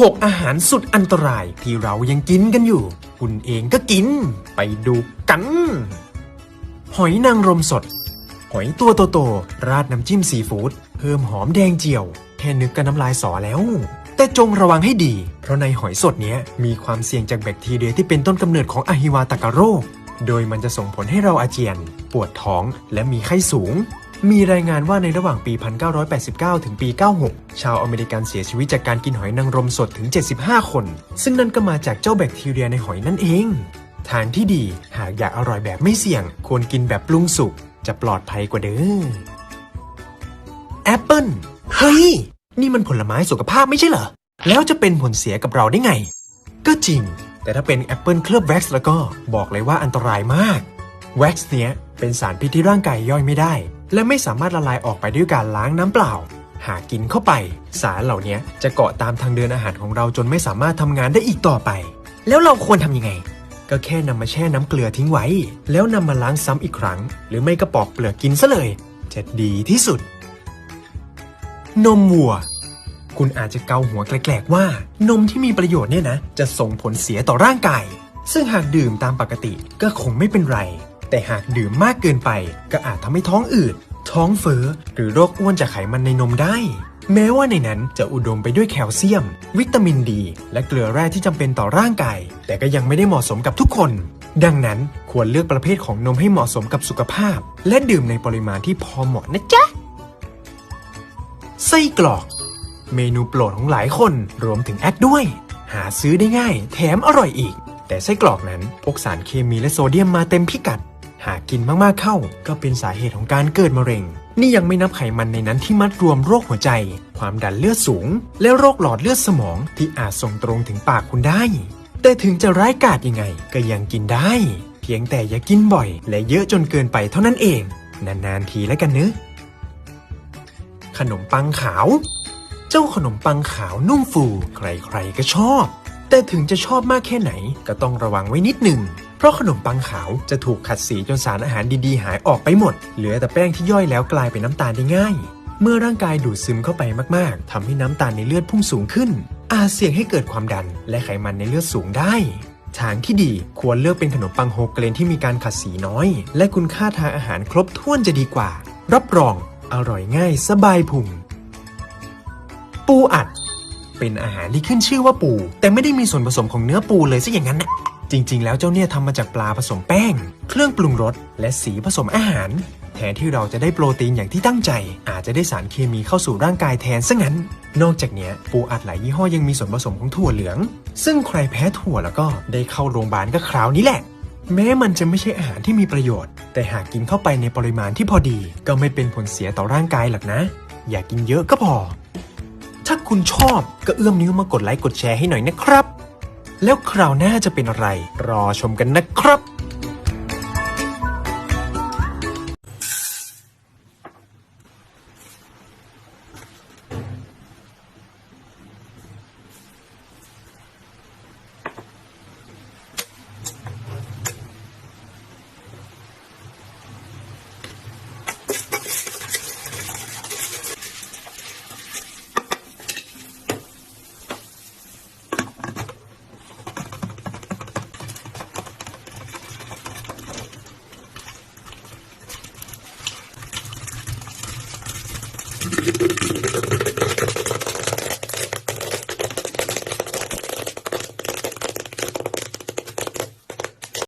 6 อาหารสุดอันตรายที่เรายังกินกันอยู่ คุณเองก็กิน ไปดูกัน หอยนางรมสด หอยตัวโตๆราดน้ำจิ้มซีฟู้ดเพิ่มหอมแดงเจียว แค่นึกก็น้ำลายสอแล้ว แต่จงระวังให้ดี เพราะในหอยสดเนี้ยมีความเสี่ยงจากแบคทีเรียที่เป็นต้นกำเนิดของอหิวาตกโรค โดยมันจะส่งผลให้เราอาเจียน ปวดท้องและมีไข้สูง มีรายงานว่าในระหว่างปี 1989 ถึงปี 96 ชาวอเมริกันเสียชีวิตจากการกินหอยนางรมสดถึง 75 คน ซึ่งนั่นก็มาจากเจ้าแบคทีเรียในหอยนั่นเอง ทางที่ดีหากอยากอร่อยแบบไม่เสี่ยง ควรกินแบบปรุงสุก จะปลอดภัยกว่าเด้อแอปเปิลเฮ้ย นี่มันผลไม้สุขภาพไม่ใช่เหรอ แล้วจะเป็นผลเสียกับเราได้ไง ก็จริง แต่ถ้าเป็นแอปเปิลเคลือบแว็กซ์แล้วก็บอกเลยว่าอันตรายมาก แว็กซ์เนี้ยเป็นสารพิษที่ร่างกายย่อยไม่ได้ และไม่สามารถละลายออกไปด้วยการล้างน้ำเปล่า หากกินเข้าไป สารเหล่านี้จะเกาะตามทางเดินอาหารของเราจนไม่สามารถทำงานได้อีกต่อไป แล้วเราควรทำยังไง ก็แค่นำมาแช่น้ำเกลือทิ้งไว้ แล้วนำมาล้างซ้ำอีกครั้ง หรือไม่ก็ปอกเปลือกกินซะเลย จะดีที่สุด นมวัวคุณอาจจะเกาหัวแกลกๆว่า นมที่มีประโยชน์เนี่ยนะ จะส่งผลเสียต่อร่างกาย ซึ่งหากดื่มตามปกติก็คงไม่เป็นไร แต่หากดื่มมากเกินไป ก็อาจทำให้ท้องอืด ท้องเฟ้อหรือโรคอ้วนจากไขมันในนมได้ แม้ว่าในนั้นจะอุดมไปด้วยแคลเซียม วิตามินดี และเกลือแร่ที่จำเป็นต่อร่างกาย แต่ก็ยังไม่ได้เหมาะสมกับทุกคน ดังนั้นควรเลือกประเภทของนมให้เหมาะสมกับสุขภาพ และดื่มในปริมาณที่พอเหมาะนะจ๊ะไส้กรอก เมนูโปรดของหลายคนรวมถึงแอดด้วย หาซื้อได้ง่าย แถมอร่อยอีก แต่ไส้กรอกนั้นพกสารเคมีและโซเดียมมาเต็มพิกัด หากกินมากๆเข้า ก็เป็นสาเหตุของการเกิดมะเร็ง นี่ยังไม่นับไขมันในนั้นที่มัดรวมโรคหัวใจ ความดันเลือดสูง และโรคหลอดเลือดสมองที่อาจส่งตรงถึงปากคุณได้ แต่ถึงจะร้ายกาจยังไงก็ยังกินได้ เพียงแต่อย่ากินบ่อย และเยอะจนเกินไปเท่านั้นเอง นานๆทีแล้วกันเนอะขนมปังขาว เจ้าขนมปังขาวนุ่มฟู ใครๆก็ชอบ แต่ถึงจะชอบมากแค่ไหนก็ต้องระวังไว้นิดหนึ่ง เพราะขนมปังขาวจะถูกขัดสีจนสารอาหารดีๆ หายออกไปหมด เหลือแต่แป้งที่ย่อยแล้วกลายเป็นน้ำตาลได้ง่าย เมื่อร่างกายดูดซึมเข้าไปมากๆทำให้น้ำตาลในเลือดพุ่งสูงขึ้น อาจเสี่ยงให้เกิดความดัน และไขมันในเลือดสูงได้ทางที่ดีควรเลือกเป็นขนมปังโฮเกรนที่มีการขัดสีน้อย และคุณค่าทางอาหารครบถ้วนจะดีกว่า รับรอง อร่อยง่ายสบายพุง ปูอัด เป็นอาหารที่ขึ้นชื่อว่าปู แต่ไม่ได้มีส่วนผสมของเนื้อปูเลยซะอย่างนั้นนะ จริงๆ แล้วเจ้าเนี่ยทำมาจากปลาผสมแป้ง เครื่องปรุงรส และสีผสมอาหาร แทนที่เราจะได้โปรตีนอย่างที่ตั้งใจ อาจจะได้สารเคมีเข้าสู่ร่างกายแทนซะงั้น นอกจากเนี้ยปูอัดหลายยี่ห้อยังมีส่วนผสมของถั่วเหลือง ซึ่งใครแพ้ถั่วแล้วก็ได้เข้าโรงพยาบาลก็คราวนี้แหละ แม้มันจะไม่ใช่อาหารที่มีประโยชน์ แต่หากกินเข้าไปในปริมาณที่พอดี ก็ไม่เป็นผลเสียต่อร่างกายหรอกนะ อย่ากกินเยอะก็พอ ถ้าคุณชอบก็เอื้อมนิ้วมากดไลค์กดแชร์ให้หน่อยนะครับ แล้วคราวหน้าจะเป็นอะไร รอชมกันนะครับ